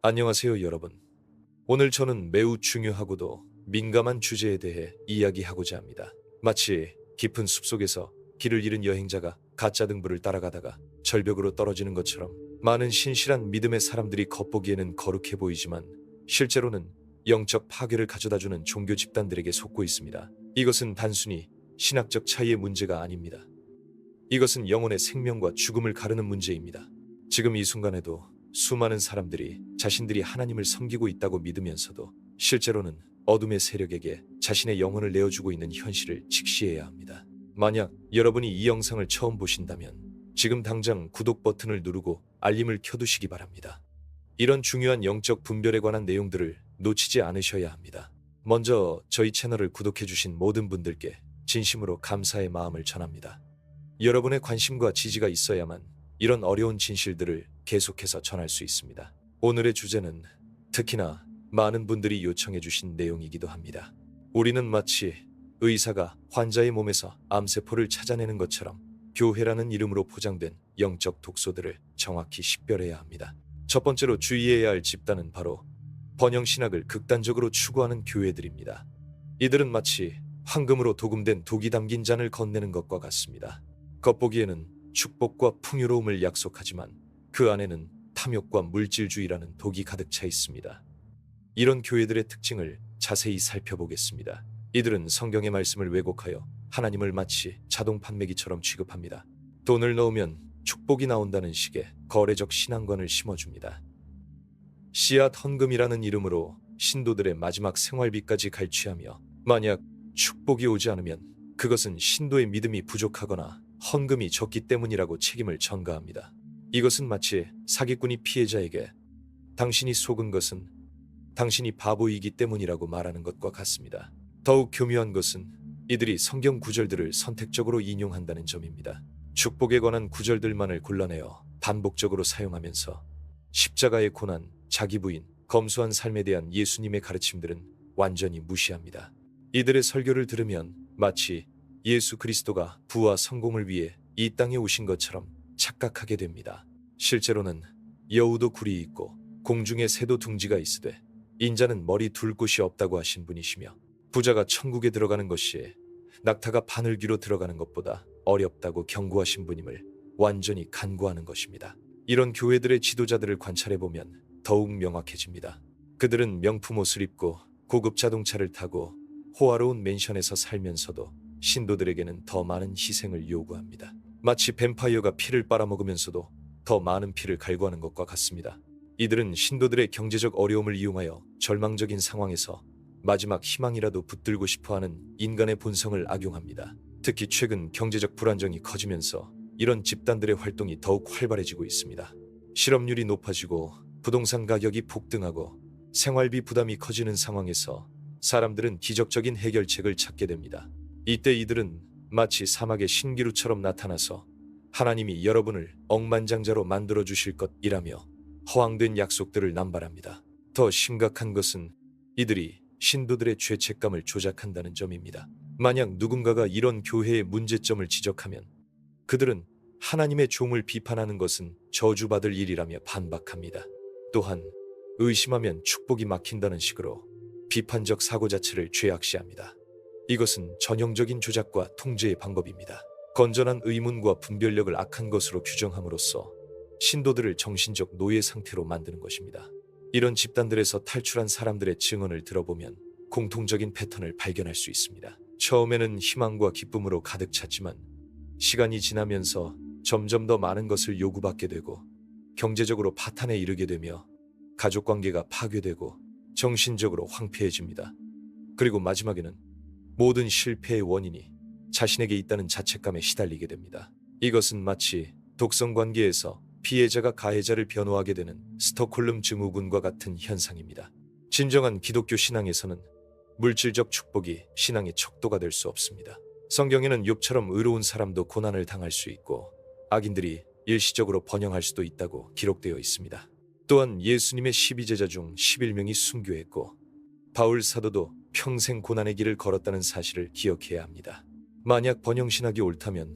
안녕하세요, 여러분. 오늘 저는 매우 중요하고도 민감한 주제에 대해 이야기하고자 합니다. 마치 깊은 숲속에서 길을 잃은 여행자가 가짜 등불을 따라가다가 절벽으로 떨어지는 것처럼 많은 신실한 믿음의 사람들이 겉보기에는 거룩해 보이지만 실제로는 영적 파괴를 가져다주는 종교 집단들에게 속고 있습니다. 이것은 단순히 신학적 차이의 문제가 아닙니다. 이것은 영혼의 생명과 죽음을 가르는 문제입니다. 지금 이 순간에도 수많은 사람들이 자신들이 하나님을 섬기고 있다고 믿으면서도 실제로는 어둠의 세력에게 자신의 영혼을 내어주고 있는 현실을 직시해야 합니다. 만약 여러분이 이 영상을 처음 보신다면 지금 당장 구독 버튼을 누르고 알림을 켜두시기 바랍니다. 이런 중요한 영적 분별에 관한 내용들을 놓치지 않으셔야 합니다. 먼저 저희 채널을 구독해주신 모든 분들께 진심으로 감사의 마음을 전합니다. 여러분의 관심과 지지가 있어야만 이런 어려운 진실들을 계속해서 전할 수 있습니다. 오늘의 주제는 특히나 많은 분들이 요청해 주신 내용이기도 합니다. 우리는 마치 의사가 환자의 몸에서 암세포를 찾아내는 것처럼 교회라는 이름으로 포장된 영적 독소들을 정확히 식별해야 합니다. 첫 번째로 주의해야 할 집단은 바로 번영 신학을 극단적으로 추구하는 교회들입니다. 이들은 마치 황금으로 도금된 독이 담긴 잔을 건네는 것과 같습니다. 겉보기에는 축복과 풍요로움을 약속하지만 그 안에는 탐욕과 물질주의라는 독이 가득 차 있습니다. 이런 교회들의 특징을 자세히 살펴보겠습니다. 이들은 성경의 말씀을 왜곡하여 하나님을 마치 자동 판매기처럼 취급합니다. 돈을 넣으면 축복이 나온다는 식의 거래적 신앙관을 심어줍니다. 씨앗 헌금이라는 이름으로 신도들의 마지막 생활비까지 갈취하며 만약 축복이 오지 않으면 그것은 신도의 믿음이 부족하거나 헌금이 적기 때문이라고 책임을 전가합니다. 이것은 마치 사기꾼이 피해자에게 당신이 속은 것은 당신이 바보이기 때문이라고 말하는 것과 같습니다. 더욱 교묘한 것은 이들이 성경 구절들을 선택적으로 인용한다는 점입니다. 축복에 관한 구절들만을 골라내어 반복적으로 사용하면서 십자가의 고난, 자기 부인, 검소한 삶에 대한 예수님의 가르침들은 완전히 무시합니다. 이들의 설교를 들으면 마치 예수 그리스도가 부와 성공을 위해 이 땅에 오신 것처럼 착각하게 됩니다. 실제로는 여우도 굴이 있고 공중에 새도 둥지가 있으되 인자는 머리 둘 곳이 없다고 하신 분이시며 부자가 천국에 들어가는 것이 낙타가 바늘귀로 들어가는 것보다 어렵다고 경고하신 분임을 완전히 간구하는 것입니다. 이런 교회들의 지도자들을 관찰해 보면 더욱 명확해집니다. 그들은 명품 옷을 입고 고급 자동차를 타고 호화로운 맨션에서 살면서도 신도들에게는 더 많은 희생을 요구합니다. 마치 뱀파이어가 피를 빨아먹으면서도 더 많은 피를 갈구하는 것과 같습니다. 이들은 신도들의 경제적 어려움을 이용하여 절망적인 상황에서 마지막 희망이라도 붙들고 싶어하는 인간의 본성을 악용합니다. 특히 최근 경제적 불안정이 커지면서 이런 집단들의 활동이 더욱 활발해지고 있습니다. 실업률이 높아지고 부동산 가격이 폭등하고 생활비 부담이 커지는 상황에서 사람들은 기적적인 해결책을 찾게 됩니다. 이때 이들은 마치 사막의 신기루처럼 나타나서 하나님이 여러분을 억만장자로 만들어 주실 것이라며 허황된 약속들을 남발합니다. 더 심각한 것은 이들이 신도들의 죄책감을 조작한다는 점입니다. 만약 누군가가 이런 교회의 문제점을 지적하면 그들은 하나님의 종을 비판하는 것은 저주받을 일이라며 반박합니다. 또한 의심하면 축복이 막힌다는 식으로 비판적 사고 자체를 죄악시합니다. 이것은 전형적인 조작과 통제의 방법입니다. 건전한 의문과 분별력을 악한 것으로 규정함으로써 신도들을 정신적 노예 상태로 만드는 것입니다. 이런 집단들에서 탈출한 사람들의 증언을 들어보면 공통적인 패턴을 발견할 수 있습니다. 처음에는 희망과 기쁨으로 가득 찼지만 시간이 지나면서 점점 더 많은 것을 요구받게 되고 경제적으로 파탄에 이르게 되며 가족 관계가 파괴되고 정신적으로 황폐해집니다. 그리고 마지막에는 모든 실패의 원인이 자신에게 있다는 자책감에 시달리게 됩니다. 이것은 마치 독성 관계에서 피해자가 가해자를 변호하게 되는 스톡홀름 증후군과 같은 현상입니다. 진정한 기독교 신앙에서는 물질적 축복이 신앙의 척도가 될 수 없습니다. 성경에는 욥처럼 의로운 사람도 고난을 당할 수 있고 악인들이 일시적으로 번영할 수도 있다고 기록되어 있습니다. 또한 예수님의 12제자 중 11명이 순교했고 바울 사도도 평생 고난의 길을 걸었다는 사실을 기억해야 합니다. 만약 번영신학이 옳다면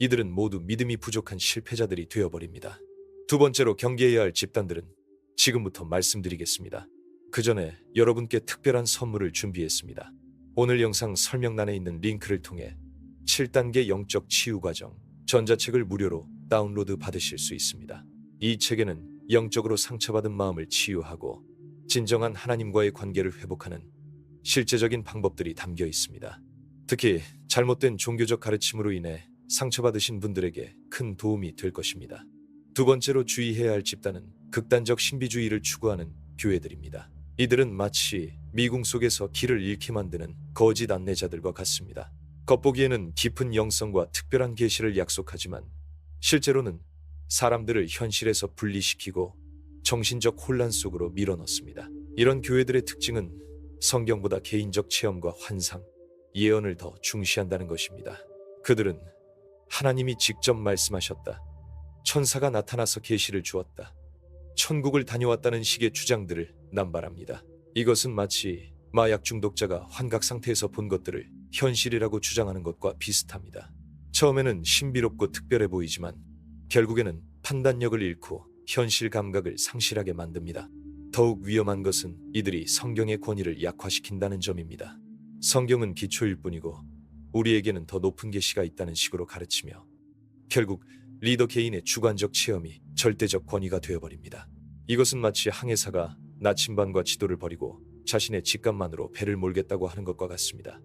이들은 모두 믿음이 부족한 실패자들이 되어버립니다. 두 번째로 경계해야 할 집단들은 지금부터 말씀드리겠습니다. 그 전에 여러분께 특별한 선물을 준비했습니다. 오늘 영상 설명란에 있는 링크를 통해 7단계 영적 치유 과정 전자책을 무료로 다운로드 받으실 수 있습니다. 이 책에는 영적으로 상처받은 마음을 치유하고 진정한 하나님과의 관계를 회복하는 실제적인 방법들이 담겨 있습니다. 특히 잘못된 종교적 가르침으로 인해 상처받으신 분들에게 큰 도움이 될 것입니다. 두 번째로 주의해야 할 집단은 극단적 신비주의를 추구하는 교회들입니다. 이들은 마치 미궁 속에서 길을 잃게 만드는 거짓 안내자들과 같습니다. 겉보기에는 깊은 영성과 특별한 계시를 약속하지만 실제로는 사람들을 현실에서 분리시키고 정신적 혼란 속으로 밀어넣습니다. 이런 교회들의 특징은 성경보다 개인적 체험과 환상, 예언을 더 중시한다는 것입니다. 그들은 하나님이 직접 말씀하셨다. 천사가 나타나서 계시를 주었다. 천국을 다녀왔다는 식의 주장들을 남발합니다. 이것은 마치 마약 중독자가 환각 상태에서 본 것들을 현실이라고 주장하는 것과 비슷합니다. 처음에는 신비롭고 특별해 보이지만 결국에는 판단력을 잃고 현실 감각을 상실하게 만듭니다. 더욱 위험한 것은 이들이 성경의 권위를 약화시킨다는 점입니다. 성경은 기초일 뿐이고 우리에게는 더 높은 계시가 있다는 식으로 가르치며 결국 리더 개인의 주관적 체험이 절대적 권위가 되어버립니다. 이것은 마치 항해사가 나침반과 지도를 버리고 자신의 직감만으로 배를 몰겠다고 하는 것과 같습니다.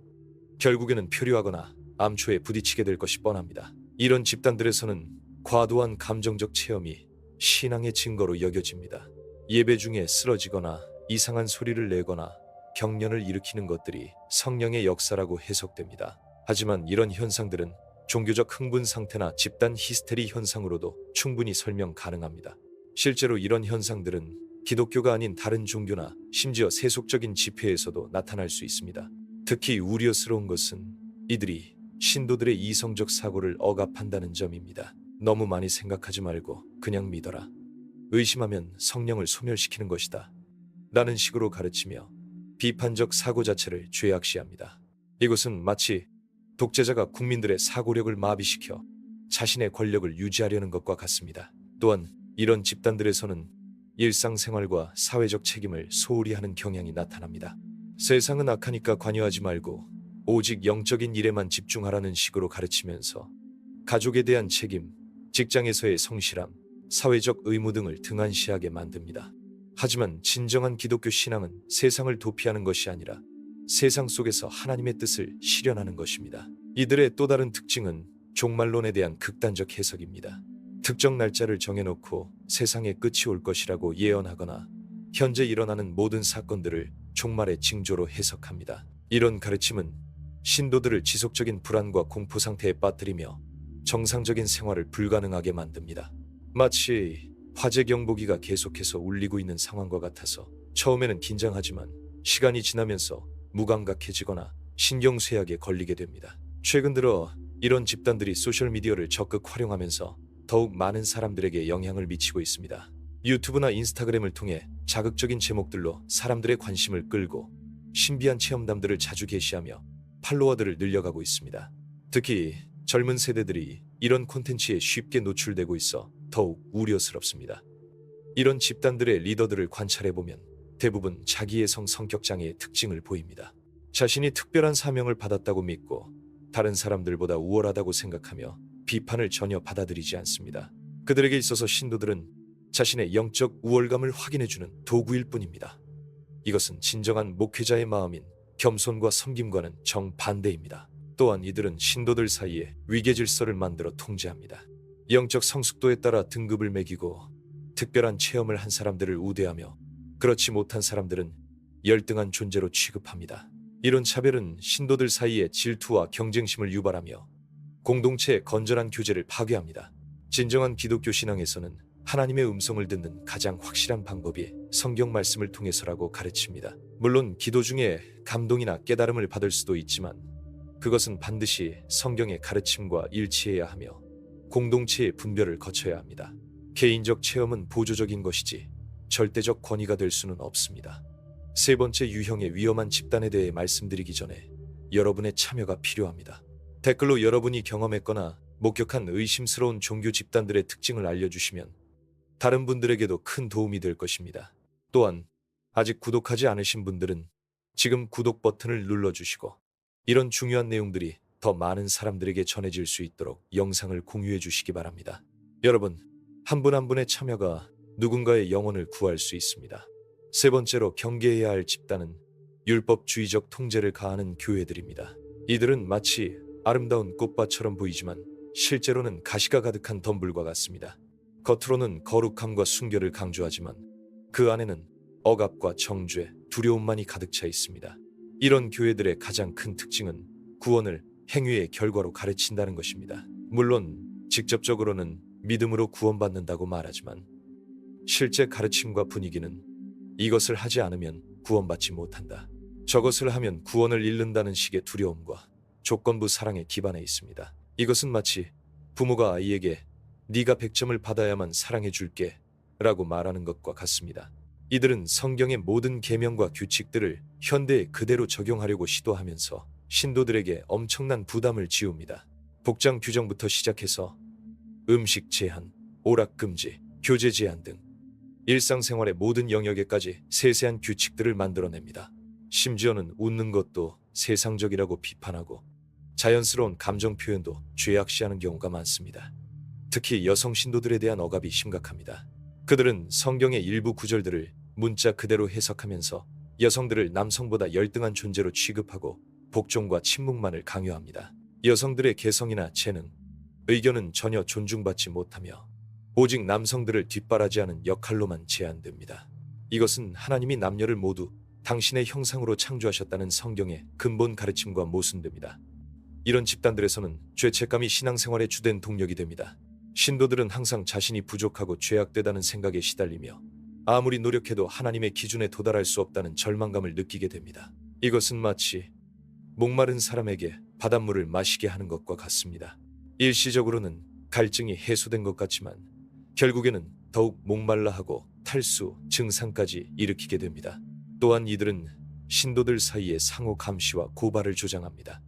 결국에는 표류하거나 암초에 부딪히게 될 것이 뻔합니다. 이런 집단들에서는 과도한 감정적 체험이 신앙의 증거로 여겨집니다. 예배 중에 쓰러지거나 이상한 소리를 내거나 경련을 일으키는 것들이 성령의 역사라고 해석됩니다. 하지만 이런 현상들은 종교적 흥분 상태나 집단 히스테리 현상으로도 충분히 설명 가능합니다. 실제로 이런 현상들은 기독교가 아닌 다른 종교나 심지어 세속적인 집회에서도 나타날 수 있습니다. 특히 우려스러운 것은 이들이 신도들의 이성적 사고를 억압한다는 점입니다. 너무 많이 생각하지 말고 그냥 믿어라. 의심하면 성령을 소멸시키는 것이다. 라는 식으로 가르치며 비판적 사고 자체를 죄악시합니다. 이것은 마치 독재자가 국민들의 사고력을 마비시켜 자신의 권력을 유지하려는 것과 같습니다. 또한 이런 집단들에서는 일상생활과 사회적 책임을 소홀히 하는 경향이 나타납니다. 세상은 악하니까 관여하지 말고 오직 영적인 일에만 집중하라는 식으로 가르치면서 가족에 대한 책임, 직장에서의 성실함, 사회적 의무 등을 등한시하게 만듭니다. 하지만 진정한 기독교 신앙은 세상을 도피하는 것이 아니라 세상 속에서 하나님의 뜻을 실현하는 것입니다. 이들의 또 다른 특징은 종말론에 대한 극단적 해석입니다. 특정 날짜를 정해놓고 세상의 끝이 올 것이라고 예언하거나 현재 일어나는 모든 사건들을 종말의 징조로 해석합니다. 이런 가르침은 신도들을 지속적인 불안과 공포 상태에 빠뜨리며 정상적인 생활을 불가능하게 만듭니다. 마치 화재 경보기가 계속해서 울리고 있는 상황과 같아서 처음에는 긴장하지만 시간이 지나면서 무감각해지거나 신경쇠약에 걸리게 됩니다. 최근 들어 이런 집단들이 소셜미디어를 적극 활용하면서 더욱 많은 사람들에게 영향을 미치고 있습니다. 유튜브나 인스타그램을 통해 자극적인 제목들로 사람들의 관심을 끌고 신비한 체험담들을 자주 게시하며 팔로워들을 늘려가고 있습니다. 특히 젊은 세대들이 이런 콘텐츠에 쉽게 노출되고 있어 더욱 우려스럽습니다. 이런 집단들의 리더들을 관찰해보면 대부분 자기애성 성격 장애의 특징을 보입니다. 자신이 특별한 사명을 받았다고 믿고 다른 사람들보다 우월하다고 생각하며 비판을 전혀 받아들이지 않습니다. 그들에게 있어서 신도들은 자신의 영적 우월감을 확인해주는 도구일 뿐입니다. 이것은 진정한 목회자의 마음인 겸손과 섬김과는 정반대입니다. 또한 이들은 신도들 사이에 위계 질서를 만들어 통제합니다. 영적 성숙도에 따라 등급을 매기고 특별한 체험을 한 사람들을 우대하며 그렇지 못한 사람들은 열등한 존재로 취급합니다. 이런 차별은 신도들 사이에 질투와 경쟁심을 유발하며 공동체의 건전한 교제를 파괴합니다. 진정한 기독교 신앙에서는 하나님의 음성을 듣는 가장 확실한 방법이 성경 말씀을 통해서라고 가르칩니다. 물론 기도 중에 감동이나 깨달음을 받을 수도 있지만 그것은 반드시 성경의 가르침과 일치해야 하며 공동체의 분별을 거쳐야 합니다. 개인적 체험은 보조적인 것이지 절대적 권위가 될 수는 없습니다. 세 번째 유형의 위험한 집단에 대해 말씀드리기 전에 여러분의 참여가 필요합니다. 댓글로 여러분이 경험했거나 목격한 의심스러운 종교 집단들의 특징을 알려주시면 다른 분들에게도 큰 도움이 될 것입니다. 또한 아직 구독하지 않으신 분들은 지금 구독 버튼을 눌러주시고 이런 중요한 내용들이 더 많은 사람들에게 전해질 수 있도록 영상을 공유해 주시기 바랍니다. 여러분, 한분한 분의 참여가 누군가의 영혼을 구할 수 있습니다. 세 번째로 경계해야 할 집단은 율법주의적 통제를 가하는 교회들입니다. 이들은 마치 아름다운 꽃밭처럼 보이지만 실제로는 가시가 가득한 덤불과 같습니다. 겉으로는 거룩함과 순결을 강조하지만 그 안에는 억압과 정죄, 두려움만이 가득 차 있습니다. 이런 교회들의 가장 큰 특징은 구원을 행위의 결과로 가르친다는 것입니다. 물론 직접적으로는 믿음으로 구원받는다고 말하지만 실제 가르침과 분위기는 이것을 하지 않으면 구원받지 못한다. 저것을 하면 구원을 잃는다는 식의 두려움과 조건부 사랑에 기반해 있습니다. 이것은 마치 부모가 아이에게 네가 100점을 받아야만 사랑해 줄게 라고 말하는 것과 같습니다. 이들은 성경의 모든 계명과 규칙들을 현대에 그대로 적용하려고 시도하면서 신도들에게 엄청난 부담을 지웁니다. 복장 규정부터 시작해서 음식 제한, 오락 금지, 교제 제한 등 일상생활의 모든 영역에까지 세세한 규칙들을 만들어냅니다. 심지어는 웃는 것도 세상적이라고 비판하고 자연스러운 감정 표현도 죄악시하는 경우가 많습니다. 특히 여성 신도들에 대한 억압이 심각합니다. 그들은 성경의 일부 구절들을 문자 그대로 해석하면서 여성들을 남성보다 열등한 존재로 취급하고 복종과 침묵만을 강요합니다. 여성들의 개성이나 재능, 의견은 전혀 존중받지 못하며 오직 남성들을 뒷바라지하는 역할로만 제한됩니다. 이것은 하나님이 남녀를 모두 당신의 형상으로 창조하셨다는 성경의 근본 가르침과 모순됩니다. 이런 집단들에서는 죄책감이 신앙생활의 주된 동력이 됩니다. 신도들은 항상 자신이 부족하고 죄악되다는 생각에 시달리며 아무리 노력해도 하나님의 기준에 도달할 수 없다는 절망감을 느끼게 됩니다. 이것은 마치 목마른 사람에게 바닷물을 마시게 하는 것과 같습니다. 일시적으로는 갈증이 해소된 것 같지만 결국에는 더욱 목말라하고 탈수, 증상까지 일으키게 됩니다. 또한 이들은 신도들 사이에 상호 감시와 고발을 조장합니다.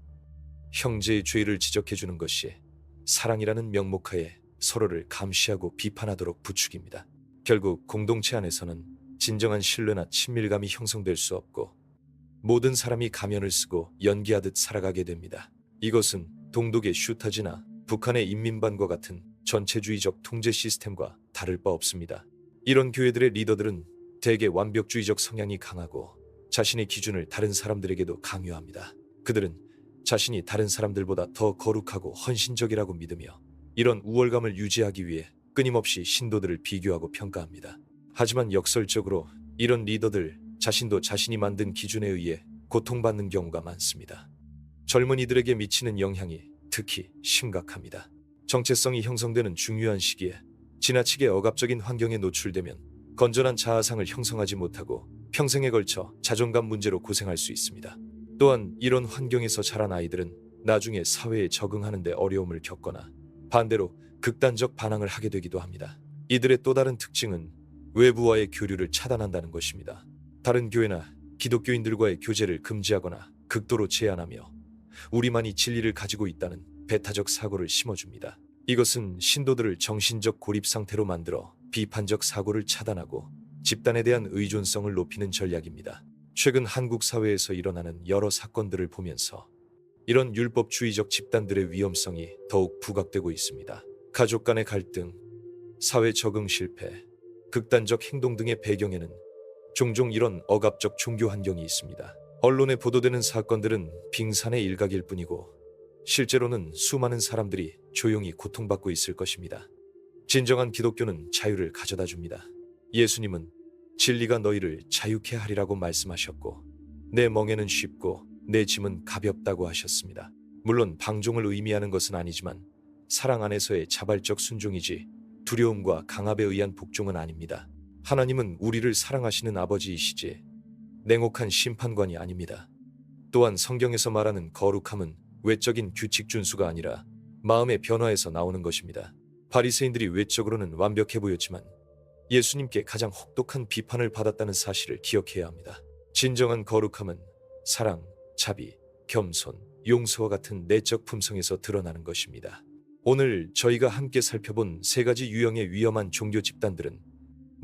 형제의 죄를 지적해 주는 것이 사랑이라는 명목하에 서로를 감시하고 비판하도록 부추깁니다. 결국 공동체 안에서는 진정한 신뢰나 친밀감이 형성될 수 없고 모든 사람이 가면을 쓰고 연기하듯 살아가게 됩니다. 이것은 동독의 슈타지나 북한의 인민반과 같은 전체주의적 통제 시스템과 다를 바 없습니다. 이런 교회들의 리더들은 대개 완벽주의적 성향이 강하고 자신의 기준을 다른 사람들에게도 강요합니다. 그들은 자신이 다른 사람들보다 더 거룩하고 헌신적이라고 믿으며 이런 우월감을 유지하기 위해 끊임없이 신도들을 비교하고 평가합니다. 하지만 역설적으로 이런 리더들 자신도 자신이 만든 기준에 의해 고통받는 경우가 많습니다. 젊은이들에게 미치는 영향이 특히 심각합니다. 정체성이 형성되는 중요한 시기에 지나치게 억압적인 환경에 노출되면 건전한 자아상을 형성하지 못하고 평생에 걸쳐 자존감 문제로 고생할 수 있습니다. 또한 이런 환경에서 자란 아이들은 나중에 사회에 적응하는 데 어려움을 겪거나 반대로 극단적 반항을 하게 되기도 합니다. 이들의 또 다른 특징은 외부와의 교류를 차단한다는 것입니다. 다른 교회나 기독교인들과의 교제를 금지하거나 극도로 제한하며 우리만이 진리를 가지고 있다는 배타적 사고를 심어줍니다. 이것은 신도들을 정신적 고립 상태로 만들어 비판적 사고를 차단하고 집단에 대한 의존성을 높이는 전략입니다. 최근 한국 사회에서 일어나는 여러 사건들을 보면서 이런 율법주의적 집단들의 위험성이 더욱 부각되고 있습니다. 가족 간의 갈등, 사회 적응 실패, 극단적 행동 등의 배경에는 종종 이런 억압적 종교 환경이 있습니다. 언론에 보도되는 사건들은 빙산의 일각일 뿐이고 실제로는 수많은 사람들이 조용히 고통받고 있을 것입니다. 진정한 기독교는 자유를 가져다 줍니다. 예수님은 진리가 너희를 자유케 하리라고 말씀하셨고 내 멍에는 쉽고 내 짐은 가볍다고 하셨습니다. 물론 방종을 의미하는 것은 아니지만 사랑 안에서의 자발적 순종이지 두려움과 강압에 의한 복종은 아닙니다. 하나님은 우리를 사랑하시는 아버지이시지 냉혹한 심판관이 아닙니다. 또한 성경에서 말하는 거룩함은 외적인 규칙 준수가 아니라 마음의 변화에서 나오는 것입니다. 바리새인들이 외적으로는 완벽해 보였지만 예수님께 가장 혹독한 비판을 받았다는 사실을 기억해야 합니다. 진정한 거룩함은 사랑, 자비, 겸손, 용서와 같은 내적 품성에서 드러나는 것입니다. 오늘 저희가 함께 살펴본 세 가지 유형의 위험한 종교 집단들은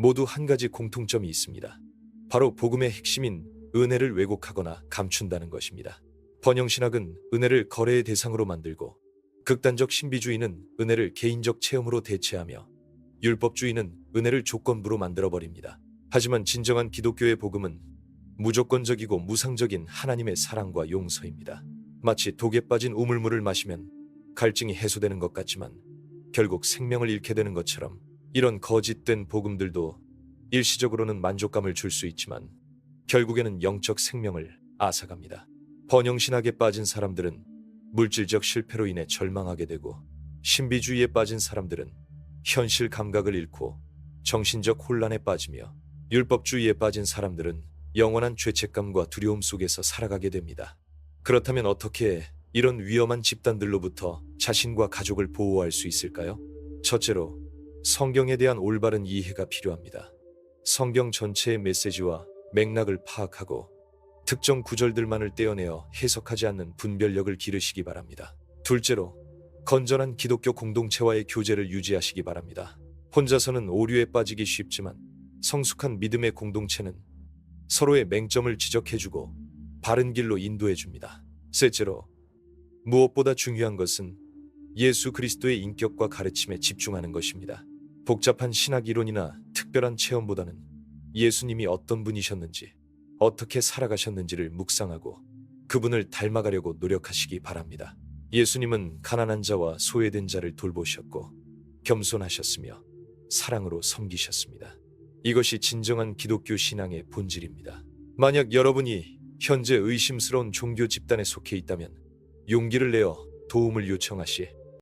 모두 한 가지 공통점이 있습니다. 바로 복음의 핵심인 은혜를 왜곡하거나 감춘다는 것입니다. 번영신학은 은혜를 거래의 대상으로 만들고 극단적 신비주의는 은혜를 개인적 체험으로 대체하며 율법주의는 은혜를 조건부로 만들어버립니다. 하지만 진정한 기독교의 복음은 무조건적이고 무상적인 하나님의 사랑과 용서입니다. 마치 독에 빠진 우물물을 마시면 갈증이 해소되는 것 같지만 결국 생명을 잃게 되는 것처럼 이런 거짓된 복음들도 일시적으로는 만족감을 줄 수 있지만 결국에는 영적 생명을 앗아갑니다. 번영신학에 빠진 사람들은 물질적 실패로 인해 절망하게 되고 신비주의에 빠진 사람들은 현실 감각을 잃고 정신적 혼란에 빠지며 율법주의에 빠진 사람들은 영원한 죄책감과 두려움 속에서 살아가게 됩니다. 그렇다면 어떻게 이런 위험한 집단들로부터 자신과 가족을 보호할 수 있을까요? 첫째로 성경에 대한 올바른 이해가 필요합니다. 성경 전체의 메시지와 맥락을 파악하고 특정 구절들만을 떼어내어 해석하지 않는 분별력을 기르시기 바랍니다. 둘째로 건전한 기독교 공동체와의 교제를 유지하시기 바랍니다. 혼자서는 오류에 빠지기 쉽지만 성숙한 믿음의 공동체는 서로의 맹점을 지적해주고 바른 길로 인도해줍니다. 셋째로 무엇보다 중요한 것은 예수 그리스도의 인격과 가르침에 집중하는 것입니다. 복잡한 신학 이론이나 특별한 체험보다는 예수님이 어떤 분이셨는지, 어떻게 살아가셨는지를 묵상하고 그분을 닮아가려고 노력하시기 바랍니다. 예수님은 가난한 자와 소외된 자를 돌보셨고 겸손하셨으며 사랑으로 섬기셨습니다. 이것이 진정한 기독교 신앙의 본질입니다. 만약 여러분이 현재 의심스러운 종교 집단에 속해 있다면 용기를 내어 도움을 요청하시